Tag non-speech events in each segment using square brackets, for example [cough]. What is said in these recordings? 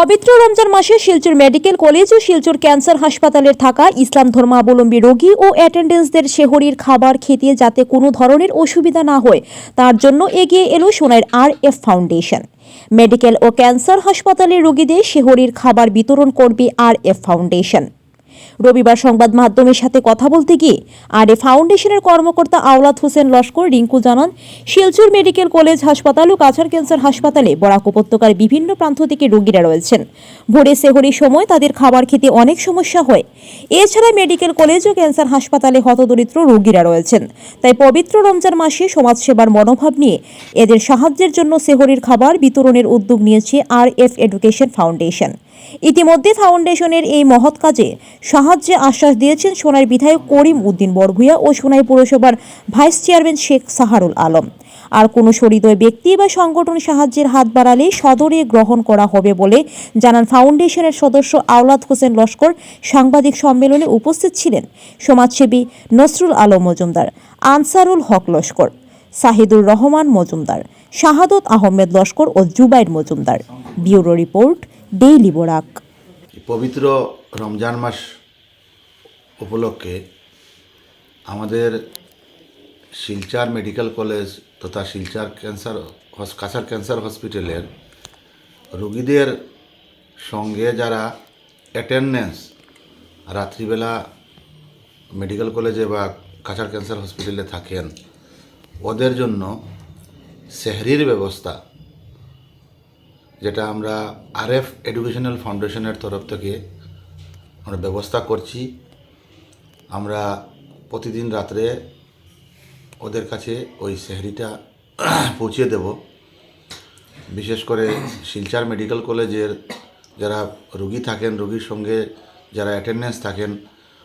পবিত্র রমজান মাসে Silchar medical college ও শিলচর ক্যান্সার হাসপাতালের থাকা ইসলাম ধর্মাবলম্বী রোগী ও অ্যাটেন্ডেন্সদের শেহরির খাবার খেতে যাতে কোনো ধরনের অসুবিধা না হয়, তার জন্য এগিয়ে এলো সোনার আর এফ ফাউন্ডেশন। মেডিকেল ও ক্যান্সার হাসপাতালের রোগীদের শেহরির খাবার বিতরণ করবে আর এফ ফাউন্ডেশন। রবিবার সংবাদ মাধ্যমের সাথে কথা বলতে গিয়ে আর এ ফাউন্ডেশনের কর্মকর্তা আওলাদ হোসেন লস্কর রিঙ্কু জানান, শিলচর মেডিকেল কলেজ হাসপাতাল ও কাছাড় ক্যান্সার হাসপাতালে বরাক উপত্যকার বিভিন্ন প্রান্ত থেকে রোগীরা রয়েছেন। ভোরে সেহরির সময় তাদের খাবার খেতে অনেক সমস্যা হয়। এছাড়া মেডিকেল কলেজ ও ক্যান্সার হাসপাতালে হতদরিদ্র রোগীরা রয়েছেন। তাই পবিত্র রমজান মাসে সমাজসেবার মনোভাব নিয়ে এদের সাহায্যের জন্য সেহরির খাবার বিতরণের উদ্যোগ নিয়েছে আর এফ এডুকেশন ফাউন্ডেশন। ইতিমধ্যে ফাউন্ডেশনের এই মহৎ কাজে সাহায্যে আশ্বাস দিয়েছেন সোনাই বিধায়ক করিম উদ্দিন বরভুইয়া ও সোনাই পুরসভার ভাইস চেয়ারম্যান শেখ সাহারুল আলম। আর কোনো সরিদয় ব্যক্তি বা সংগঠন সাহায্যের হাত বাড়ালে সদরে গ্রহণ করা হবে বলে জানান ফাউন্ডেশনের সদস্য আওলাদ হোসেন লস্কর সাংবাদিক সম্মেলনে উপস্থিত ছিলেন সমাজসেবী নসরুল আলম মজুমদার, আনসারুল হক লস্কর, সাহিদুর রহমান মজুমদার, শাহাদত আহমেদ লস্কর ও Jubair Majumdar. Bureau report daily Borak. পবিত্র রমজান মাস উপলক্ষে আমাদের শিলচার মেডিকেল কলেজ তথা শিলচার ক্যান্সার কাছার ক্যান্সার হসপিটালের রোগীদের সঙ্গে যারা অ্যাটেন্ডেন্স রাত্রিবেলা মেডিকেল কলেজে বা কাছার ক্যান্সার হসপিটালে থাকেন, ওদের জন্য সেহরির ব্যবস্থা যেটা আমরা আরএফ এডুকেশনাল ফাউন্ডেশনের তরফ থেকে আমরা ব্যবস্থা করছি। আমরা প্রতিদিন রাত্রে ওদের কাছে ওই সেহরিটা [clears throat] পৌঁছে দেব। বিশেষ করে শিলচার মেডিকেল কলেজের যারা রুগী থাকেন, রুগীর সঙ্গে যারা অ্যাটেন্ডেন্স থাকেন,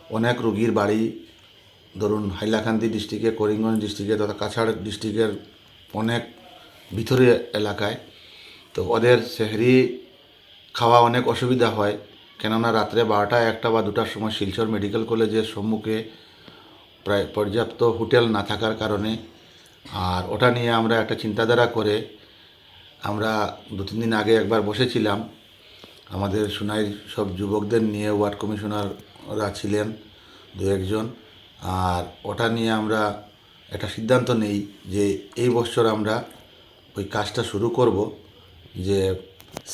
অনেক রুগীর বাড়ি, ধরুন হাইলাকান্দি ডিস্ট্রিক্টে, করিমগঞ্জ ডিস্ট্রিক্টে তথা কাছাড় ডিস্ট্রিক্টের অনেক ভিতরে এলাকায় তো ওদের সেহরি খাওয়া অনেক অসুবিধা হয়। কেননা রাত্রে বারোটা, একটা বা দুটার সময় শিলচর মেডিকেল কলেজের সম্মুখে প্রায় পর্যাপ্ত হোটেল না থাকার কারণে আর ওটা নিয়ে আমরা একটা চিন্তাধারা করে আমরা দু, তিন দিন আগে একবার বসেছিলাম। আমাদের সোনাইর সব যুবকদের নিয়ে ওয়ার্ড কমিশনাররা ছিলেন দু, একজন। আর ওটা নিয়ে আমরা একটা সিদ্ধান্ত নেই যে এই বছর আমরা ওই কাজটা শুরু করব। যে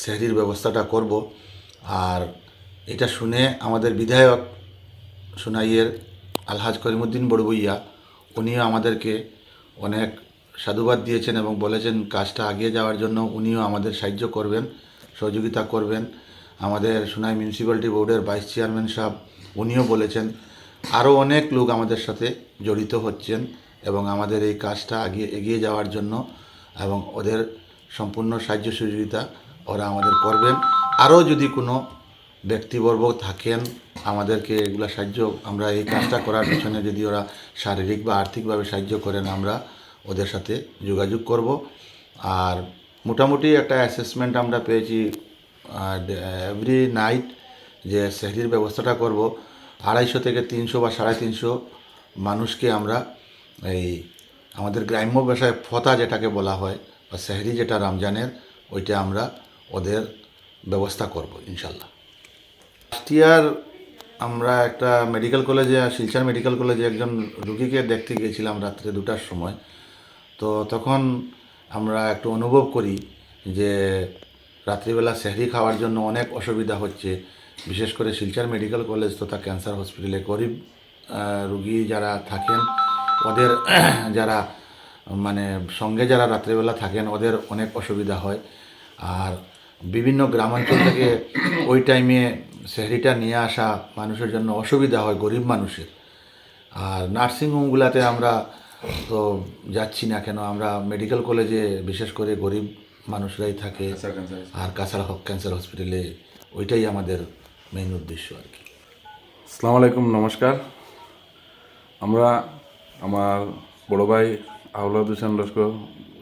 সেহরির ব্যবস্থাটা করব। আর এটা শুনে আমাদের বিধায়ক সোনাইয়ের আলহাজ করিমুদ্দিন বড়বইয়া, উনিও আমাদেরকে অনেক সাধুবাদ দিয়েছেন এবং বলেছেন কাজটা এগিয়ে যাওয়ার জন্য উনিও আমাদের সাহায্য করবেন, সহযোগিতা করবেন। আমাদের সোনাই মিউনিসিপ্যালিটি বোর্ডের ভাইস চেয়ারম্যান সাহেব, উনিও বলেছেন, আরও অনেক লোক আমাদের সাথে জড়িত হচ্ছেন এবং আমাদের এই কাজটা এগিয়ে এগিয়ে যাওয়ার জন্য এবং ওদের সম্পূর্ণ সাহায্য সহযোগিতা ওরা আমাদের করবেন। আরও যদি কোনো ব্যক্তিবর্গ থাকেন, আমাদেরকে এগুলো সাহায্য, আমরা এই কাজটা করার পিছনে যদি ওরা শারীরিক বা আর্থিকভাবে সাহায্য করেন, আমরা ওদের সাথে যোগাযোগ করব। আর মোটামুটি একটা অ্যাসেসমেন্ট আমরা পেয়েছি এভরি নাইট যে সেহরির ব্যবস্থাটা করব। আড়াইশো থেকে তিনশো বা সাড়ে তিনশো মানুষকে আমরা এই আমাদের গ্রাম্য ভাষায় ফতা যেটাকে বলা হয় বা সেহরি যেটা রমজানের, ওইটা আমরা ওদের ব্যবস্থা করব, ইনশাল্লাহ। লাস্ট ইয়ার আমরা একটা মেডিকেল কলেজে শিলচর মেডিকেল কলেজে একজন রুগীকে দেখতে গিয়েছিলাম রাত্রে দুটার সময়। তো তখন আমরা একটু অনুভব করি যে রাত্রিবেলা সেহরি খাওয়ার জন্য অনেক অসুবিধা হচ্ছে। বিশেষ করে শিলচর মেডিকেল কলেজ তথা ক্যান্সার হসপিটালে গরিব রুগী যারা থাকেন, ওদের [clears throat] যারা মানে সঙ্গে যারা রাত্রেবেলা থাকেন ওদের অনেক অসুবিধা হয়। আর বিভিন্ন গ্রামাঞ্চল থেকে ওই টাইমে সেহরিটা নিয়ে আসা মানুষের জন্য অসুবিধা হয় গরিব মানুষের। আর নার্সিংহোমগুলোতে আমরা তো যাচ্ছি না কেন আমরা মেডিকেল কলেজে বিশেষ করে গরিব মানুষরাই থাকে। আর কাছাড় হক ক্যান্সার হসপিটালে ওইটাই আমাদের মেইন উদ্দেশ্য আর কি। আসসালামু আলাইকুম নমস্কার। আমরা আমার বড় ভাই আউলাদ হোসেন লস্কর,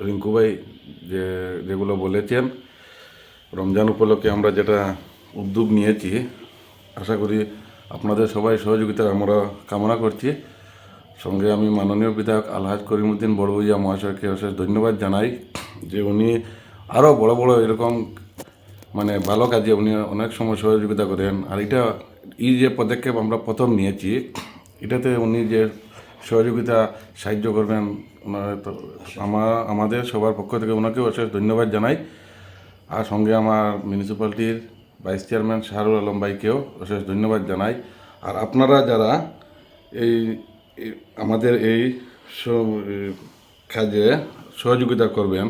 রিঙ্কু ভাই যে যেগুলো বলেছেন, রমজান উপলক্ষে আমরা যেটা উদ্যোগ নিয়েছি, আশা করি আপনাদের সবাই সহযোগিতা আমরা কামনা করছি। সঙ্গে আমি মাননীয় বিধায়ক আলহাজ করিমুদ্দিন বড়বইয়া মহাশয়কে অশেষ ধন্যবাদ জানাই যে উনি আরও বড় বড় এরকম মানে ভালো কাজে উনি অনেক সময় সহযোগিতা করেন। আর এটা এই যে পদক্ষেপ আমরা প্রথম নিয়েছি, এটাতে উনি যে সহযোগিতা সাহায্য করবেন আমার আমাদের সবার পক্ষ থেকে ওনাকেও অশেষ ধন্যবাদ জানাই। আর সঙ্গে আমার মিউনিসিপ্যালিটির ভাইস চেয়ারম্যান শাহরুল আলম ভাইকেও অশেষ ধন্যবাদ জানাই। আর আপনারা যারা এই আমাদের এই কাজে সহযোগিতা করবেন,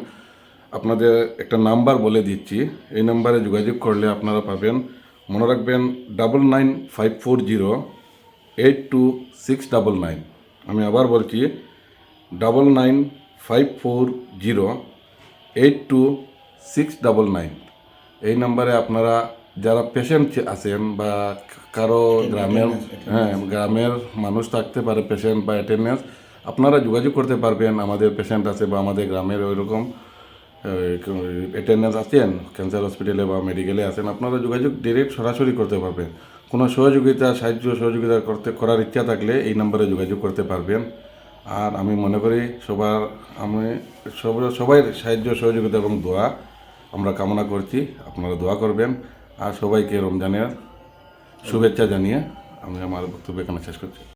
আপনাদের একটা নাম্বার বলে দিচ্ছি। এই নাম্বারে যোগাযোগ করলে আপনারা পাবেন। মনে রাখবেন double nine five four zero eight two six double nine আমি আবার বলছি double nine five four zero eight two six double nine এই নাম্বারে আপনারা যারা পেশেন্ট আছেন বা কারও গ্রামের হ্যাঁ গ্রামের মানুষ থাকতে পারে পেশেন্ট বা অ্যাটেন্ডেন্স আপনারা যোগাযোগ করতে পারবেন। আমাদের পেশেন্ট আছে বা আমাদের গ্রামের ওইরকম অ্যাটেন্ডেন্স আছেন ক্যান্সার হসপিটালে বা মেডিকেলে আছেন আপনারা যোগাযোগ ডিরেক্ট সরাসরি করতে পারবেন। কোনো সহযোগিতা সাহায্য সহযোগিতা করতে করার ইচ্ছা থাকলে এই নাম্বারে যোগাযোগ করতে পারবেন। আর আমি মনে করি সবার, আমি সব সবাই সাহায্য, সহযোগিতা এবং দোয়া আমরা কামনা করছি। আপনারা দোয়া করবেন। আর সবাইকে রমজানের শুভেচ্ছা জানিয়ে আমি আমার বক্তব্য এখানে শেষ করছি।